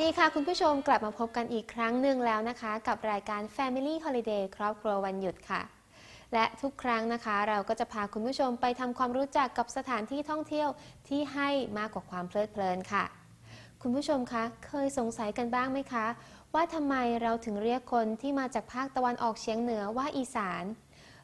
สวัสดีค่ะคุณผู้ชมกลับมาพบกันอีกครั้งหนึ่งแล้วนะคะ กับรายการ Family Holiday ครอบครัววันหยุดค่ะ และทุกครั้งนะคะ เราก็จะพาคุณผู้ชมไปทำความรู้จักกับสถานที่ท่องเที่ยวที่ให้มากกว่าความเพลิดเพลินค่ะ คุณผู้ชมคะเคยสงสัยกันบ้างไหมคะ ว่าทำไมเราถึงเรียกคนที่มาจากภาคตะวันออกเฉียงเหนือว่าอีสาน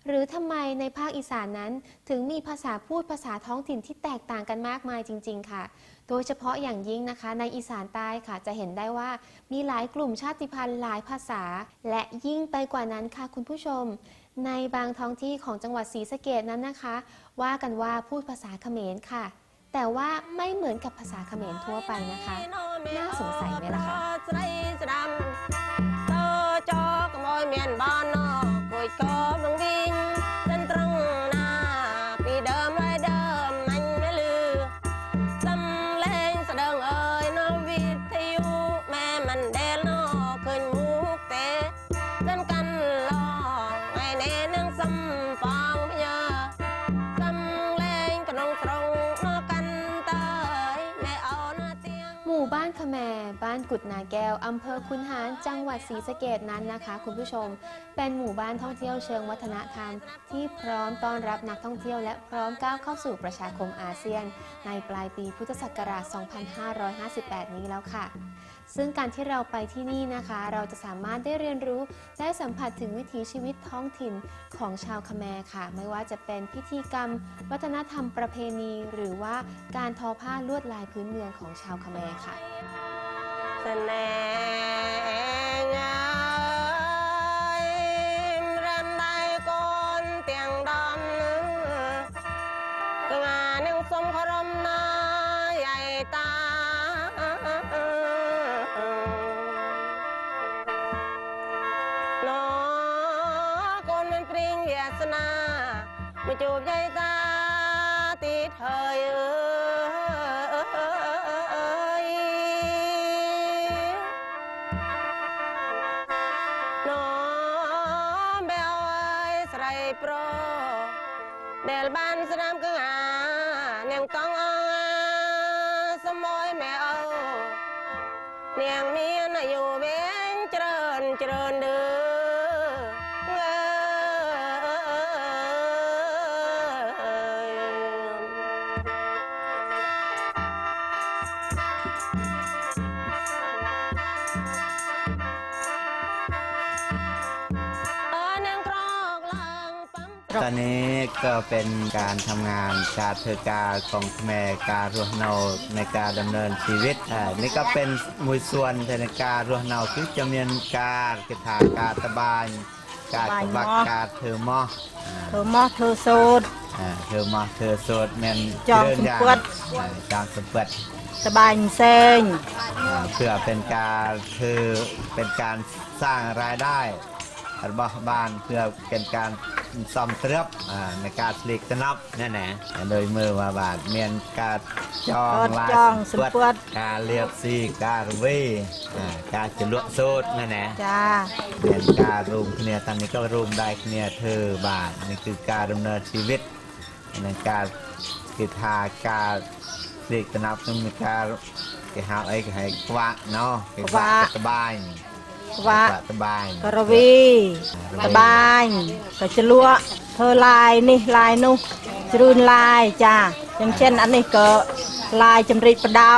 หรือทำไมในภาคอีสานนั้น ถึงมีภาษาพูดภาษาท้องถิ่นที่แตกต่างกันมากมายจริง ๆ ค่ะ โดยเฉพาะอย่างยิ่งนะคะในอีสานใต้ค่ะจะเห็นได้ว่ามีหลายกลุ่มชาติพันธุ์หลายภาษา และยิ่งไปกว่านั้นค่ะคุณผู้ชม ในบางท้องที่ของจังหวัดศรีสะเกดนั้นนะคะ ว่ากันว่าพูดภาษาเขมรค่ะ แต่ว่าไม่เหมือนกับภาษาเขมรทั่วไปนะคะ น่าสงสัยไหมล่ะคะ แมบ้านกุดนาแก้วอำเภอคุนหารจังหวัดศรีสะเกดนั้นนะคะ คุณผู้ชม เป็นหมู่บ้านท่องเที่ยวเชิงวัฒนธรรม ที่พร้อมต้อนรับนักท่องเที่ยวและพร้อมก้าวเข้าสู่ประชาคมอาเซียน ในปลายปีพุทธศักราช 2558 นี้แล้วค่ะ ซึ่งการที่เราไปที่นี่นะคะ เราจะสามารถได้เรียนรู้ได้สัมผัสถึงวิถีชีวิตท้องถิ่นของชาวคแมค่ะ ไม่ว่าจะเป็นพิธีกรรม วัฒนธรรมประเพณี หรือว่าการทอผ้าลวดลายพื้นเมืองของชาวคแมค่ะ ស្នេ ប្រុសដែលបានស្នាមគឺអានាងតង់អងសមយម៉ែអូនាងមានអាយុវែងច្រើនច្រើនឌឺ ตอนนี้ก็เป็นการทำงานการเทการของแม่การรัวเนาในการดำเนินชีวิตนี่ก็เป็นมวยส่วนในการรัวเนาคือจำเนียนการกิะถาการตบานการกบักการเธอมอเธอมอเธอโซดเธอมอเธอโซดแมนจองสมเปิดจองสมเปิดตบานเซงเพื่อเป็นการคือเป็นการสร้างรายได้บ้านเพื่อเป็นการ ซ่อมเตรียบอ่าในการสลิกสนับนั่นแหละโดยมือว่าบาทเมียนการจองกอดลายจองสมควรการเรียบซีการวีอ่าการจะลวกโซดนั่นแหละจ้าเมียนการรุมเนี่ยตอนนี้ก็รุมได้เนี่ยเธอบาทนี่คือการดำเนินชีวิตในการกิทาการสลิกสนับนี่มีการ que hao ấy cái hay quạ nó cái quạ Quạ. cái bài ว่า quạ cái bài กระวีสบาย ก็จะลัวเธอลายนี่ลายนู่จรูนลายจ้าอย่างเช่นอันนี้ก็ลายจำริดประเดา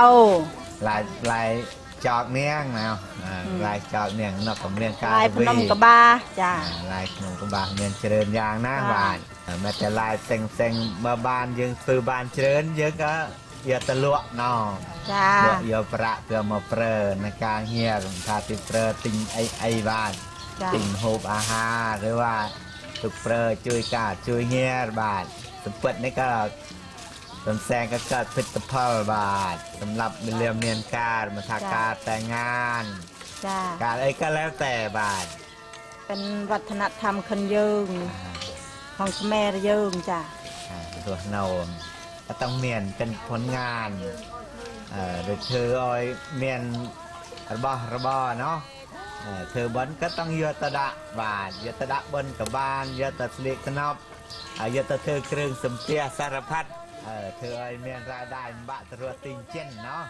lại lại chọt miếng nào à, lại chọt miếng nó có miếng ลาย ca พนมกระบาจ้า à, lại nụ cái bà miếng trơn giang na Dạ. bạn à, mà จะ lại xanh xanh mà bàn dương từ bàn trơn dương có giờ ta lụa nó จ้า lụa giờ pra vừa mà prơ nó ca nghe rồi ta thì prơ tinh ai ai bàn จ้า ติ่งหูบอาหารหรือว่าตุกเปรอช่วยกาช่วยเฮียบาทสมเปิดนี่ก็สมแซงก็เกิดพิตพลบาทสำหรับเรียมเนียนการมาทาการแต่งงาน จ้า การเอ้ยก็แล้วแต่บาทเป็นวัฒนธรรมคนยืงของแม่ยืงจ้า อ่าตัวโนม ก็ต้องเมียนเป็นผลงานเอ่อโดยเธอเอ้อยเมียนระบอระบอเนาะเอ่อเธอบนก็ต้องยตดะบาทยตดะบนกับบ้านยตสลิกนอบ อายตเธอเครื่องสมเปียสารพัดเออเธอไอเมียนรายได้บะตรัวติงเจนเนาะ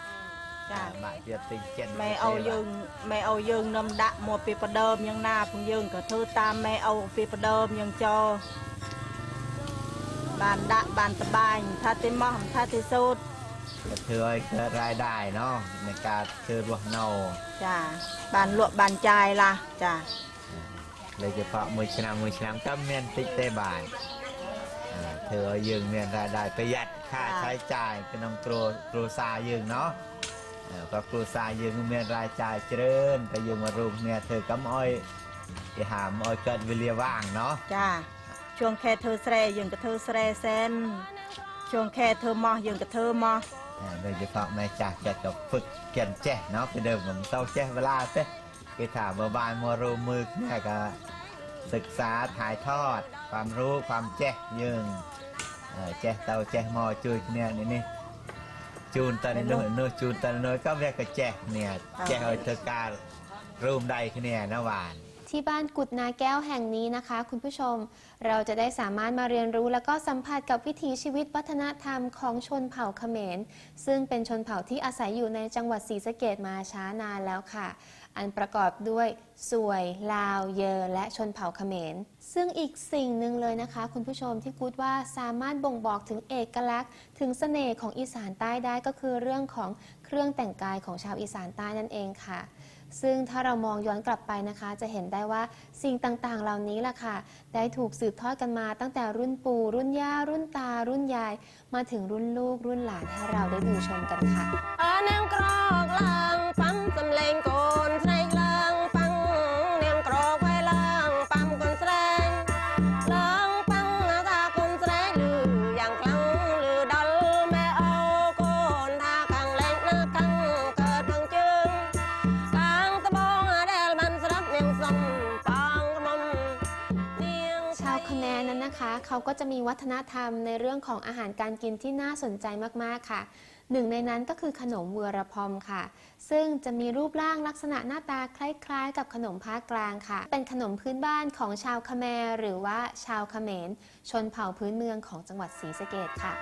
ចា បាក់ទៀតទិញចិន ម៉ែអូយើងម៉ែអូយើងនំដាក់មកពីប្រដើមយ៉ាងណាពងយើងក៏ធ្វើតាមម៉ែអូពីប្រដើមយ៉ាងចោ บานดะบานสบายท่าที่มมอมท่าที่สุดก็ถือว่าเกิรายได้เนาะในการเกิดวัวเนาจ้าบานลวกบานใจละจ้าเลยเฉพาะมือชนะมือชนะก็เมียนติเตบายเธอยืงเมียนรายได้ประหยัดค่าใช้จ่ายเป็นน้องครูครูซายืงเนาะก็ครูซายืงเมียนรายจ่ายเจริญก็ยืงมารุมเนี่ยเธอกำอ้อยไปหามอ้อยเกิดวิเลียว่างเนาะจ้า วงខែធ្វើស្រែយើងក៏ធ្វើស្រែសិនช่วงខែធ្វើម៉ោះយើងក៏ធ្វើម៉ោះ โดยเฉพาะแม่ចាស់ចិត្តក៏ฝึกเกียนចេះเนาะពីដើមមិនសូវចេះเวลาទេគេថាបើបានមករួមមើលគ្នាក៏សិក្សាถ่ายทอด ความรู้ความចេះយើងអឺចេះទៅចេះមកជួយគ្នានេះនេះជូនទៅនេះនោះនោះជូនទៅនោះក៏វាក៏ចេះគ្នាចេះឲ្យធ្វើការរួមដៃគ្នាណាបាទ ที่บ้านกุดนาแก้วแห่งนี้นะคะ คุณผู้ชม เราจะได้สามารถมาเรียนรู้ แล้วก็สัมผัสกับวิถีชีวิตวัฒนธรรมของชนเผ่าเขมร ซึ่งเป็นชนเผ่าที่อาศัยอยู่ในจังหวัดศรีสะเกดมาช้านานแล้วค่ะ อันประกอบด้วยสวย ลาว เยอ และชนเผ่าเขมร ซึ่งอีกสิ่งหนึ่งเลยนะคะ คุณผู้ชมที่กูดว่าสามารถบ่งบอกถึงเอกลักษณ์ ถึงเสน่ห์ของอีสานใต้ได้ก็คือเรื่องของเครื่องแต่งกายของชาวอีสานใต้นั่นเองค่ะ ซึ่งถ้าเรามองย้อนกลับไปนะคะ จะเห็นได้ว่าสิ่งต่างๆ เหล่านี้ล่ะค่ะ ได้ถูกสืบทอดกันมาตั้งแต่รุ่นปู่รุ่นย่า รุ่นตา รุ่นยาย มาถึงรุ่นลูกรุ่นหลานให้เราได้ดูชมกันค่ะอนกรอกลา นนั้นนะคะเขาก็จะมีวัฒนธรรมในเรื่องของอาหารการกินที่น่าสนใจมากๆค่ะ หนึ่งในนั้นก็คือขนมเวอร์พอมค่ะ ซึ่งจะมีรูปร่างลักษณะหน้าตาคล้ายๆ กับขนมภาคกลางค่ะ เป็นขนมพื้นบ้านของชาวคแมรหรือว่าชาวเขมรชนเผ่าพื้นเมืองของจังหวัดศรีสะเกดค่ะ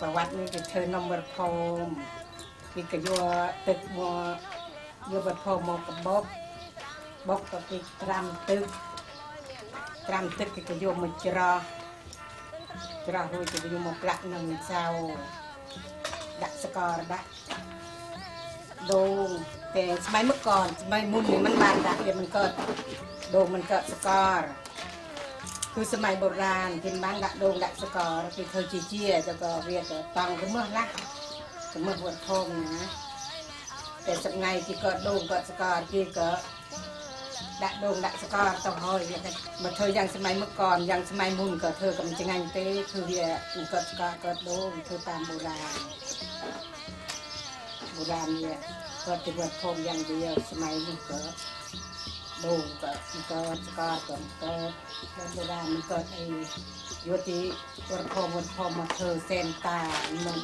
ប្រវត្តិនេះគេធ្វើនំវត្តភូមិគេក៏យកទឹកមកយកវត្តភូមិមកកបុកបុកទៅគេត្រាំទឹកត្រាំទឹកគេក៏យកមកច្រោះច្រោះរួចគេក៏យកមកប្រាក់នឹងសៅដាក់ស្ករដាក់ដូងតែស្មៃមកก่อนស្មៃមុននេះมันបានដាក់វាมันកើតដូងมันកើតស្ករ คือสมัยโบราณเป็นบ้านดักโดงดักสกอร์เป็นเคยจีเจียจะก็เรียกตังก็เมื่อละก็เมื่อหัวทองนะ แต่สมัยที่ก็โดงก็สกอร์ที่ก็ดักโดงดักสกอร์ต้องหอยเมาเธอยังสมัยเมื่อก่อนยังสมัยมุนก็เธอก็มันจะงานเต้คือเรียกก็สกอร์ก็โดงเธอตามโบราณโบราณเนี่ยก็จะหัวทองอย่างเดียวสมัยนี้ก็ ดูก็มันก็สกัดก็มันก็เล่นเวลามันก็ไอ้ยุติวันพอวันพอมาเธอเซนตามัน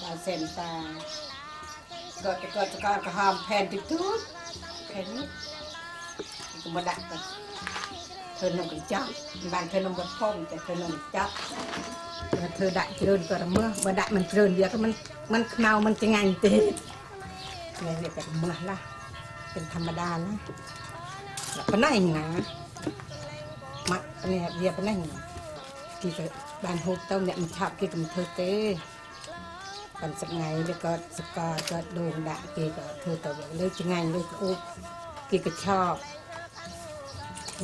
ตาเซนตาก็จะก็จะก็ก็ห้ามแผ่นติ๊กตุ๊กแผ่นนี้ก็มาดักกันเธอหนมกันจับบางเธอหนมกันพ่อมแต่เธอหนุ่มจับเธอดักเจริญก็ระเมื่อมาดักมันเจริญเดียวก็มันมันเมามันจะงานเตะเนี่ยแต่เมื่อละเป็นธรรมดานะ ប៉ុណ្ណេះណាម៉ាក់នេះវាប៉ុណ្ណេះគេក៏បានហូបទៅអ្នកមិនឆាប់គេក៏មិនធ្វើទេបានសប្ងៃវាក៏សកលក៏ដូងដាក់គេក៏ធ្វើទៅលើឆ្ងាញ់លើអ៊ូបគេក៏ឆប់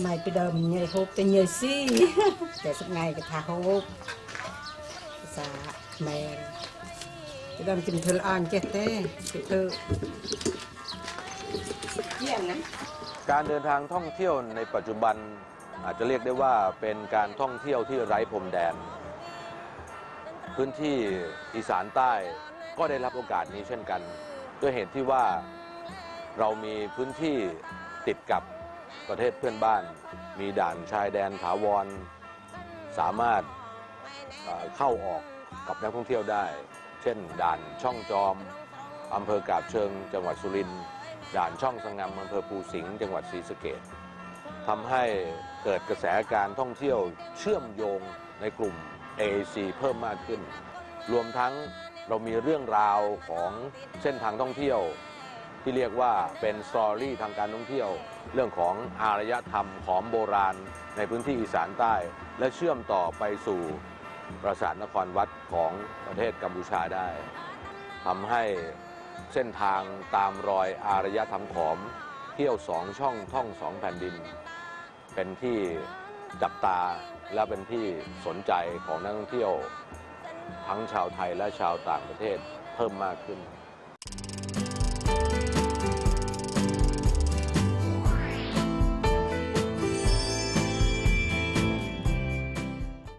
ម៉ៃពីដើមញ៉ៃហូបទៅញ៉ៃស៊ីតែសប្ងៃក៏ថាហូបភាសាខ្មែរពីដើមជំធ្វើល្អអញ្ចេះទេគេធ្វើយ៉ាងណា การเดินทางท่องเที่ยวในปัจจุบันอาจจะเรียกได้ว่าเป็นการท่องเที่ยวที่ไร้พรมแดน พื้นที่อีสานใต้ก็ได้รับโอกาสนี้เช่นกัน ด้วยเหตุที่ว่าเรามีพื้นที่ติดกับประเทศเพื่อนบ้าน มีด่านชายแดนถาวร สามารถเข้าออกกับนักท่องเที่ยวได้ เช่น ด่านช่องจอมอำเภอกาบเชิงจังหวัดสุรินทร์ ด่านช่องสงงามอำเภอภูสิงห์จังหวัดศรีสะเกษทำให้เกิดกระแสการท่องเที่ยวเชื่อมโยงในกลุ่ม AAC เพิ่มมากขึ้น รวมทั้งเรามีเรื่องราวของเส้นทางท่องเที่ยว ที่เรียกว่าเป็นสตอรี่ทางการท่องเที่ยว เรื่องของอารยธรรมของโบราณในพื้นที่อีสานใต้ และเชื่อมต่อไปสู่ปราสาทนครวัดของประเทศกัมพูชาได้ทำให้ เส้นทางตามรอยอารยธรรมขอม เที่ยวสองช่องท่องสองแผ่นดิน เป็นที่จับตาและเป็นที่สนใจของนักท่องเที่ยว ทั้งชาวไทยและชาวต่างประเทศเพิ่มมากขึ้น